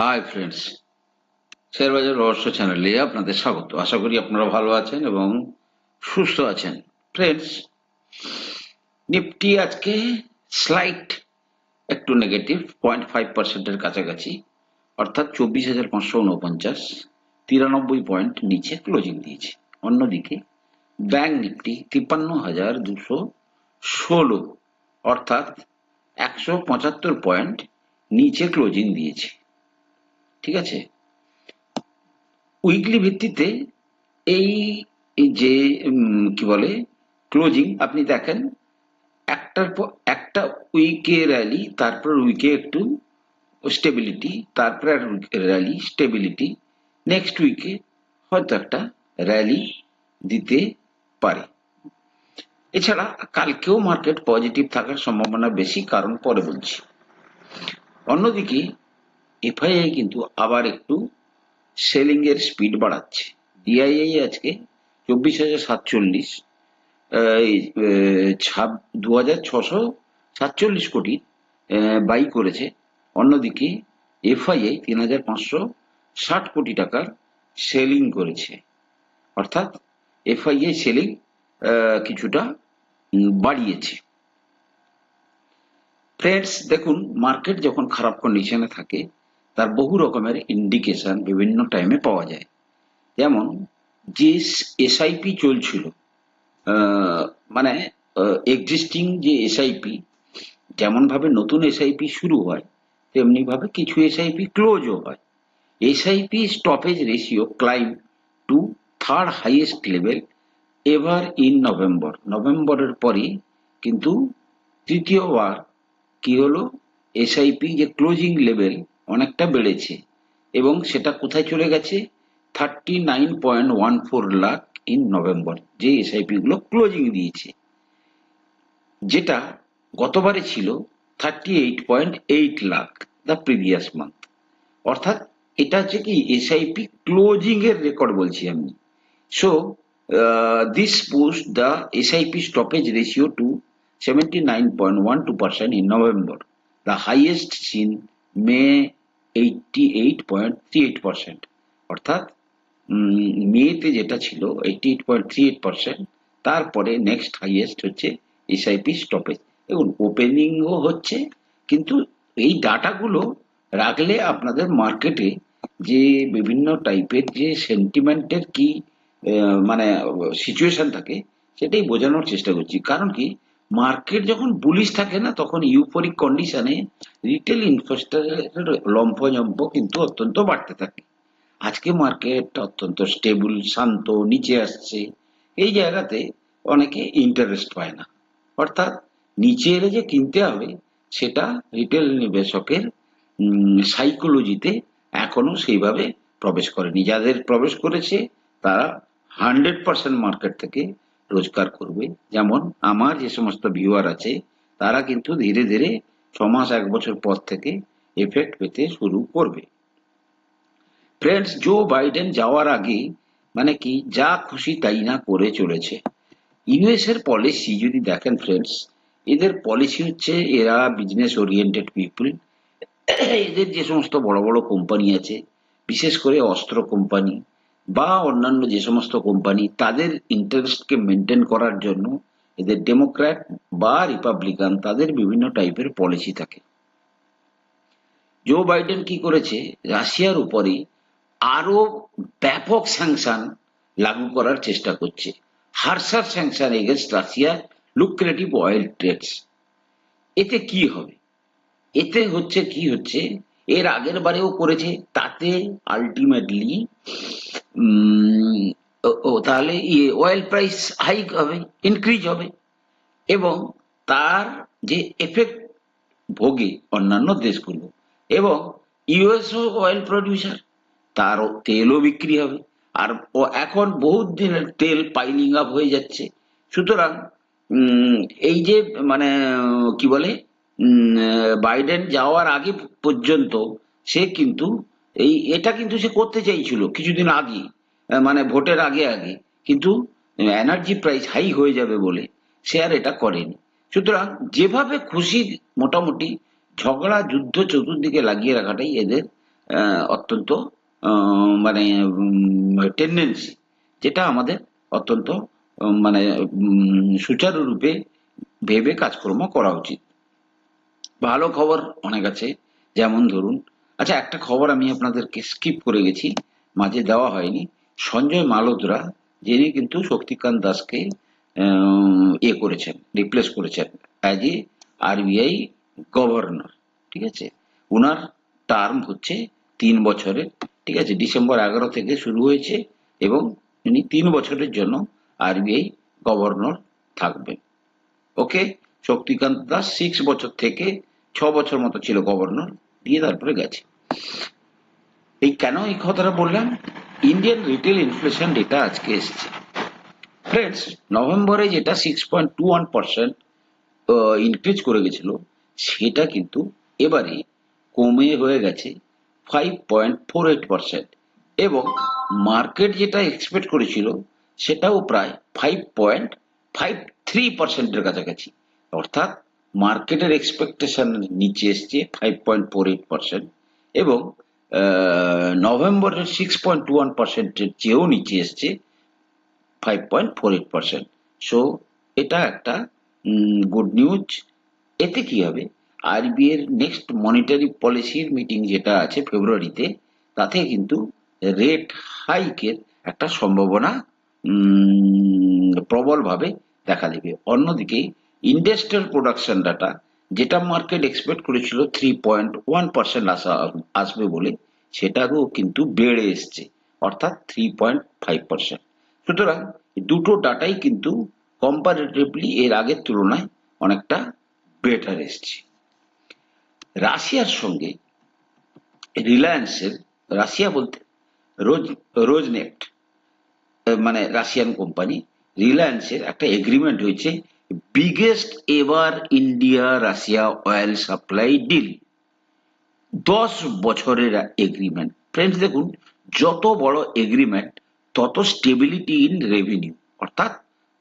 Hi friends শেয়ারবাজার রহস্য চ্যানেলে আপনাদের স্বাগত। আশা করি আপনারা ভালো আছেন এবং সুস্থ আছেন। ফ্রেন্ডস নিফটি আজকে স্লাইট একটু নেগেটিভ পয়েন্ট ফাইভ পার্সেন্টের কাছাকাছি, অর্থাৎ চব্বিশ হাজার পাঁচশো উনপঞ্চাশ, তিরানব্বই পয়েন্ট নিচে ক্লোজিং দিয়েছে। অন্যদিকে ব্যাংক নিফটি তিপ্পান্ন হাজার দুশো ষোলো, অর্থাৎ একশো পঁচাত্তর পয়েন্ট নিচে ক্লোজিং দিয়েছে। ঠিক আছে? উইকলি ভিত্তিতে এই যে কি বলে ক্লোজিং আপনি দেখেন, একটার পর, একটা উইকে র্যালি তারপর উইকে একটু স্টেবিলিটি তারপর র্যালি স্টেবিলিটি নেক্সট উইকে হয়তো একটা র্যালি দিতে পারে। এছাড়া কালকেও মার্কেট পজিটিভ থাকার সম্ভাবনা বেশি, কারণ পরে বলছি। অন্যদিকে এফআইআই কিন্তু আবার একটু সেলিং এর স্পিড বাড়াচ্ছে। ডিআইআই আজকে চব্বিশ হাজার সাতচল্লিশ দু হাজার ছশো সাতচল্লিশ কোটি বাই করেছে। অন্যদিকে এফআইআই তিন হাজার পাঁচশো ষাট কোটি টাকার সেলিং করেছে। অর্থাৎ এফআইআই সেলিং কিছুটা বাড়িয়েছে। ফ্রেন্ডস দেখুন মার্কেট যখন খারাপ কন্ডিশনে থাকে তার বহু রকমের ইন্ডিকেশন বিভিন্ন টাইমে পাওয়া যায়। যেমন, যে এসআইপি চলছিল মানে এক্সিস্টিং যে এসআইপি যেমন ভাবে নতুন এসআইপি শুরু হয় তেমনি ভাবে কিছু এসআইপি ক্লোজও হয়। SIP stoppage ratio climb to third highest level ever in November নভেম্বরের পরে কিন্তু তৃতীয়বার কি হলো? এসআইপি যে ক্লোজিং লেভেল অনেকটা বেড়েছে। এবং সেটা কোথায় চলে গেছে? Thirty nine point one four lakh in November যে এসআইপি গুলো ক্লোজিং দিয়েছে। যেটা গতবারে ছিল thirty eight point eight lakh the previous month অর্থাৎ এটা হচ্ছে কি এসআইপি ক্লোজিং এর রেকর্ড বলছি আমি। So this push the SIP stoppage ratio to seventy nine point one two percent in November the highest seen May eighty eight point three eight percent অর্থাৎ মেতে যেটা ছিল eighty eight point three eight percent তারপরে next highest হচ্ছে SIP stoppage দেখুন ওপেনিংও হচ্ছে, কিন্তু এই ডাটাগুলো রাখলে আপনাদের মার্কেটে যে বিভিন্ন টাইপের যে সেন্টিমেন্টের কি মানে সিচুয়েশন থাকে, সেটাই বোঝানোর চেষ্টা করছি। কারণ কি? মার্কেট যখন বুলিশ থাকে না, তখন ইউফোরিক কন্ডিশনে রিটেল ইনভেস্টারের লম্ফজম্প কিন্তু অত্যন্ত বাড়তে থাকে। আজকে মার্কেট অত্যন্ত স্টেবল শান্ত, নিচে আসছে। এই জায়গাতে অনেকে ইন্টারেস্ট পায় না। অর্থাৎ নিচে এলে যে কিনতে হবে, সেটা রিটেল নিবেশকের সাইকোলজিতে এখনও সেইভাবে প্রবেশ করেনি। যাদের প্রবেশ করেছে, তারা হান্ড্রেড পার্সেন্ট মার্কেট থেকে রোজগার করবে। যেমন আমার যে সমস্ত ভিউয়ার আছে, তারা কিন্তু ধীরে ধীরে ছ মাস এক বছর পর থেকে এফেক্ট পেতে শুরু করবে। ফ্রেন্ডস জো বাইডেন যাওয়ার আগে মানে কি, যা খুশি তাই না করে চলেছে। ইউএস এর পলিসি যদি দেখেন ফ্রেন্ডস এদের পলিসি হচ্ছে এরা বিজনেস ওরিয়েন্টেড পিপুল এদের যে সমস্ত বড় বড় কোম্পানি আছে, বিশেষ করে অস্ত্র কোম্পানি বা অন্যান্য যে সমস্ত কোম্পানি তাদের ইন্টারেস্টকে মেনটেন করার জন্য এদের ডেমোক্র্যাট বা রিপাবলিকান তাদের বিভিন্ন টাইপের পলিসি থাকে। জো বাইডেন কি করেছে? রাশিয়ার উপরে আরও ব্যাপক স্যাংশন লাগু করার চেষ্টা করছে। Harsher sanction against Russia lucrative oil trades এতে কি হবে? এতে হচ্ছে কি হচ্ছে? এর আগের বারেও করেছে, তাতে আলটিমেটলি ও তাহলে ইয়ে অয়েল প্রাইস হাইক হবে ইনক্রিজ হবে, এবং তার যে এফেক্ট ভোগে অন্যান্য দেশগুলো, এবং ইউএসও অয়েল প্রডিউসার তারও তেলও বিক্রি হবে, আর এখন বহুত দিনের তেল পাইলিং আপ হয়ে যাচ্ছে, সুতরাং এই যে মানে কি বলে বাইডেন যাওয়ার আগে পর্যন্ত সে কিন্তু এই, এটা কিন্তু সে করতে চাইছিল কিছুদিন আগে মানে ভোটের আগে আগে। কিন্তু এনার্জি প্রাইস হাই হয়ে যাবে বলে সে আর এটা করেনি। সুতরাং যেভাবে খুশি মোটামুটি ঝগড়া, যুদ্ধ চতুর্দিকে লাগিয়ে রাখাটাই এদের অত্যন্ত মানে টেন্ডেন্সি যেটা আমাদের অত্যন্ত মানে সুচারুরূপে ভেবে কাজকর্ম করা উচিত। ভালো খবর অনেক আছে, যেমন ধরুন আচ্ছা একটা খবর আমি আপনাদেরকে স্কিপ করে গেছি, মাঝে দেওয়া হয়নি। সঞ্জয় মালোদ্রা যিনি কিন্তু শক্তিকান্ত দাসকে ইয়ে করেছেন রিপ্লেস করেছেন অ্যাজ এ আরবিআই গভর্নর ঠিক আছে? ওনার টার্ম হচ্ছে তিন বছরের, ঠিক আছে? ডিসেম্বর এগারো থেকে শুরু হয়েছে এবং উনি তিন বছরের জন্য আরবিআই গভর্নর থাকবেন। ওকে শক্তিকান্ত দাস সিক্স বছর থেকে ছ বছর মতো ছিল গভর্নর দিয়ে তারপরে গেছে। এই কেন এই কথাটা বললাম? ইন্ডিয়ান রিটেল ইনফ্লেশন ডেটা আজকে এসেছে। ফ্রেন্ডস নভেম্বরে যেটা six point two one percent increase করে গেছিল, সেটা কিন্তু এবারে কমে হয়ে গেছে five point four eight percent এবং মার্কেট যেটা এক্সপেক্ট করেছিল, সেটাও প্রায় ফাইভ পয়েন্ট ফাইভ থ্রি পার্সেন্টের কাছাকাছি। অর্থাৎ মার্কেটের এক্সপেকটেশন নিচে এসছে five point four eight percent এবং নভেম্বরের সিক্স পয়েন্ট টু ওয়ান পার্সেন্টের চেয়েও নিচে এসছে five point four eight percent so এটা একটা গুড নিউজ এতে কি হবে? আরবিআই এর নেক্সট মনিটারি পলিসির মিটিং যেটা আছে ফেব্রুয়ারিতে তাতে কিন্তু রেট হাইকের একটা সম্ভাবনা প্রবলভাবে দেখা দেবে। অন্যদিকে ইন্ডাস্ট্রিয়াল প্রোডাকশন ডাটা যেটা মার্কেট এক্সপেক্ট করেছিল থ্রি পয়েন্ট ওয়ান পার্সেন্ট আসা, আসবে বলে, সেটারও কিন্তু বেড়ে এসছে, অর্থাৎ থ্রি পয়েন্ট ফাইভ পার্সেন্ট সুতরাং দুটো ডাটাই কিন্তু কম্পারেটিভলি এর আগের তুলনায় অনেকটা বেটার এসছে। রাশিয়ার সঙ্গে রিলায়েন্সের রাশিয়া বলতে রোজ রোজনেক্ট মানে রাশিয়ান কোম্পানি রিলায়েন্সের একটা এগ্রিমেন্ট হয়েছে biggest ever India Russia oil supply deal দশ বছরের এগ্রিমেন্ট ফ্রেন্ডস দেখুন, যত বড় এগ্রিমেন্ট তত স্টেবিলিটি ইন রেভিনিউ অর্থাৎ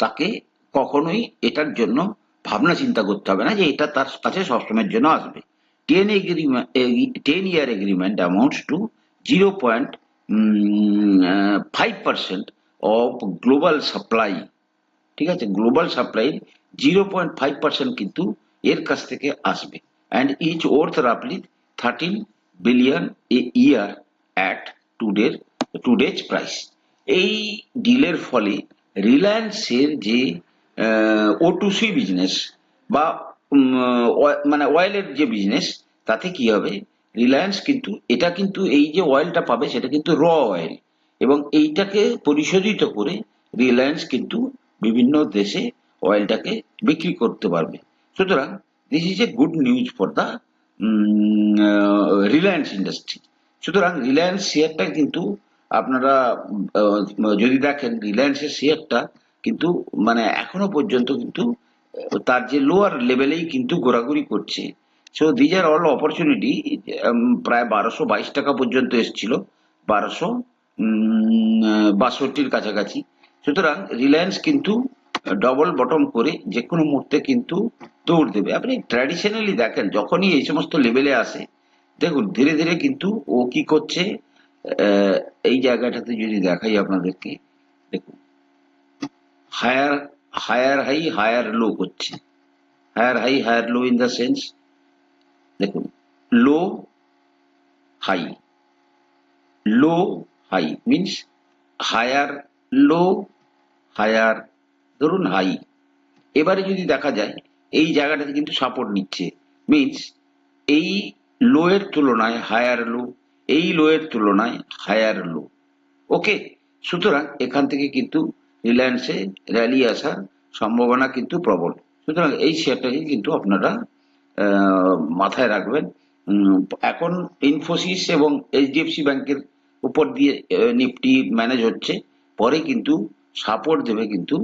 তাকে কখনোই এটার জন্য ভাবনা চিন্তা করতে হবে না যে এটা তার কাছে সবসময়ের জন্য আসবে। Ten agreement ten year agreement amounts to zero point five percent of global supply ঠিক আছে? Global supply zero point five percent কিন্তু এর কাছ থেকে আসবে। And each worth রাফলি thirteen billion a year at টুডের today's price এই ডিলের ফলে রিলায়েন্সের যে ও টু সি বিজনেস বা মানে অয়েলের যে বিজনেস তাতে কি হবে? রিলায়েন্স কিন্তু, এটা কিন্তু এই যে অয়েলটা পাবে, সেটা কিন্তু র অয়েল এবং এইটাকে পরিশোধিত করে রিলায়েন্স কিন্তু বিভিন্ন দেশে অয়েলটাকে বিক্রি করতে পারবে। সুতরাং this is a good news for the Reliance industry সুতরাং রিলায়েন্স শেয়ারটা কিন্তু আপনারা যদি দেখেন রিলায়েন্সের শেয়ারটা কিন্তু মানে এখনও পর্যন্ত কিন্তু তার যে লোয়ার লেভেলেই কিন্তু ঘোরাঘুরি করছে। So these are all opportunity প্রায় বারোশো বাইশ টাকা পর্যন্ত এসেছিল। বারোশো বাষট্টির কাছাকাছি। সুতরাং রিলায়েন্স কিন্তু ডবল বটম করে যে কোনো মুহূর্তে কিন্তু দৌড় দেবে। আপনি ট্র্যাডিশনালি দেখেন, যখনই এই সমস্ত লেভেলে আসে, দেখুন, ধীরে ধীরে কিন্তু ও কি করছে এই জায়গাটাতে যদি দেখাই আপনাদেরকে, দেখুন higher higher high higher low করছে higher high higher low in the sense দেখুন low high low high means higher low higher, ধরুন হাই। এবারে যদি দেখা যায়, এই জায়গাটাতে কিন্তু সাপোর্ট নিচ্ছে। মিন্স এই লো এর তুলনায় হায়ার লো এই লো এর তুলনায় হায়ার লো ওকে সুতরাং এখান থেকে কিন্তু রিলায়েন্সে র্যালি আসার সম্ভাবনা কিন্তু প্রবল। সুতরাং এই শেয়ারটাকে কিন্তু আপনারা মাথায় রাখবেন। এখন ইনফোসিস এবং এইচডিএফসি ব্যাংকের উপর দিয়ে নিফটি ম্যানেজ হচ্ছে। পরে কিন্তু সাপোর্ট দেবে কিন্তু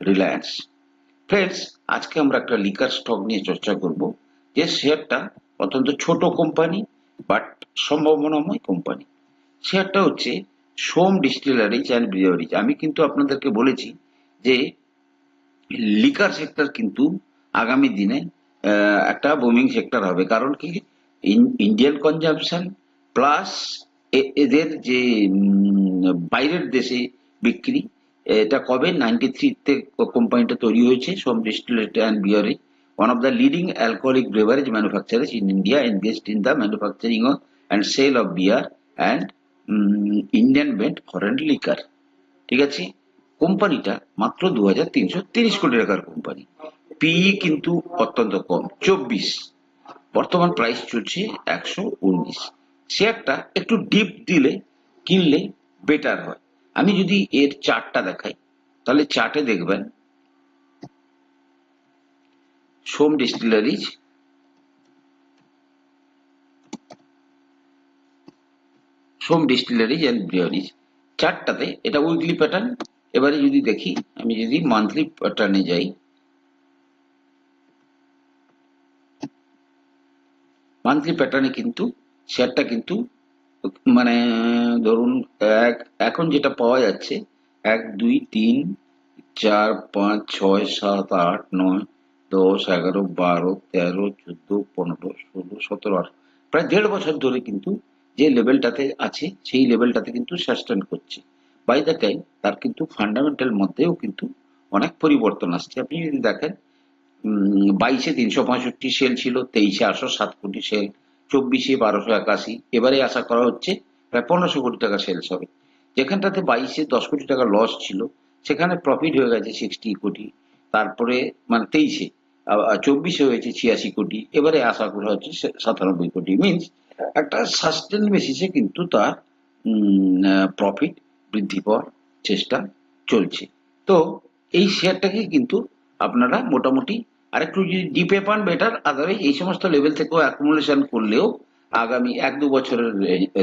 রিলায়েন্স ফ্রেন্ডস আজকে আমরা একটা লিকার স্টক নিয়ে চর্চা করব, যে শেয়ারটা অত্যন্ত ছোট কোম্পানি বাট সম্ভাবনাময় কোম্পানি শেয়ারটা হচ্ছে সোম ডিস্টিলারিজ অ্যান্ড ব্রিওয়ারিজ আমি কিন্তু আপনাদেরকে বলেছি যে লিকার সেক্টর কিন্তু আগামী দিনে একটা বুমিং সেক্টর হবে। কারণ কি? ইন্ডিয়ান কনজাম্পশন প্লাস এদের যে বাইরের দেশে বিক্রি এটা কবে? নাইনটি থ্রিতে কোম্পানিটা তৈরি হয়েছে Som ডিস্টিলেট and বিয়ারে one of the leading alcoholic beverage manufacturers in India engaged in the manufacturing and sale of beer and Indian made foreign liquor ঠিক আছে? কোম্পানিটা মাত্র দু হাজার তিনশো তিরিশ কোটি টাকার কোম্পানি। পিই কিন্তু অত্যন্ত কম, চব্বিশ। বর্তমান প্রাইস চলছে একশো উনিশ। শেয়ারটা একটু ডিপ দিলে, কিনলে বেটার হয়। আমি যদি এর চার্টটা দেখাই, তাহলে চার্টে দেখবেন। Som distilleries Som distilleries and breweries চারটাতে এটা উইকলি প্যাটার্ন। এবারে যদি দেখি, আমি যদি মান্থলি প্যাটার্নে যাই, মান্থলি প্যাটার্নে কিন্তু, শেয়ারটা কিন্তু মানে ধরুন, এক, এখন যেটা পাওয়া যাচ্ছে, এক, দুই, তিন, চার, পাঁচ, ছয়, সাত, আট, নয়, দশ, এগারো, বারো, তেরো, চোদ্দ, পনেরো, ষোলো, সতেরো, আঠারো। প্রায় দেড় বছর ধরে কিন্তু যে লেভেলটাতে আছে, সেই লেভেলটাতে কিন্তু সাস্টেন করছে। বাই দ্য টাইম তার কিন্তু ফান্ডামেন্টাল মধ্যেও কিন্তু অনেক পরিবর্তন আসছে। আপনি যদি দেখেন বাইশে তিনশো পঁয়ষট্টি সেল ছিল, তেইশে আটশো সাত কোটি সেল চব্বিশে বারোশো একাশি। এবারে আশা করা হচ্ছে প্রায় পনেরোশো কোটি টাকা সেলস হবে। যেখানটাতে বাইশে দশ কোটি টাকা লস ছিল, সেখানে প্রফিট হয়ে গেছে সিক্সটি কোটি। তারপরে মানে তেইশে চব্বিশে হয়েছে ছিয়াশি কোটি। এবারে আশা করা হচ্ছে সাতানব্বই কোটি। মিনস একটা সাস্টেন বেসিসে কিন্তু তার প্রফিট বৃদ্ধি পাওয়ার চেষ্টা চলছে। তো এই শেয়ারটাকে কিন্তু আপনারা মোটামুটি আরেকটু যদি ডিপে পান বেটার আদারওয়াইজ এই সমস্ত লেভেল থেকেও অ্যাকুমুলেশন করলেও আগামী এক দু বছরের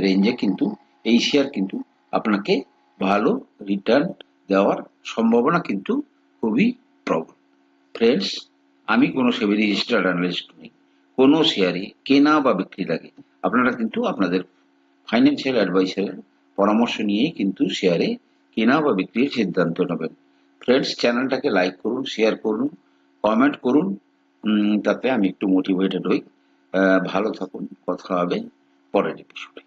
রেঞ্জে কিন্তু, এই শেয়ার কিন্তু আপনাকে ভালো রিটার্ন দেওয়ার সম্ভাবনা কিন্তু খুবই প্রবল। ফ্রেন্ডস আমি কোনো সেবি রেজিস্টার্ড অ্যানালিস্ট নই। কোনো শেয়ারে কেনা বা বিক্রি লাগে। আপনারা কিন্তু আপনাদের ফাইন্যান্সিয়াল অ্যাডভাইসারের পরামর্শ নিয়েই কিন্তু শেয়ারে কেনা বা বিক্রির সিদ্ধান্ত নেবেন। ফ্রেন্ডস চ্যানেলটাকে লাইক করুন শেয়ার করুন। কমেন্ট করুন। তাতে আমি একটু মোটিভেটেড হই। ভালো থাকুন। কথা হবে পরের এপিসোডে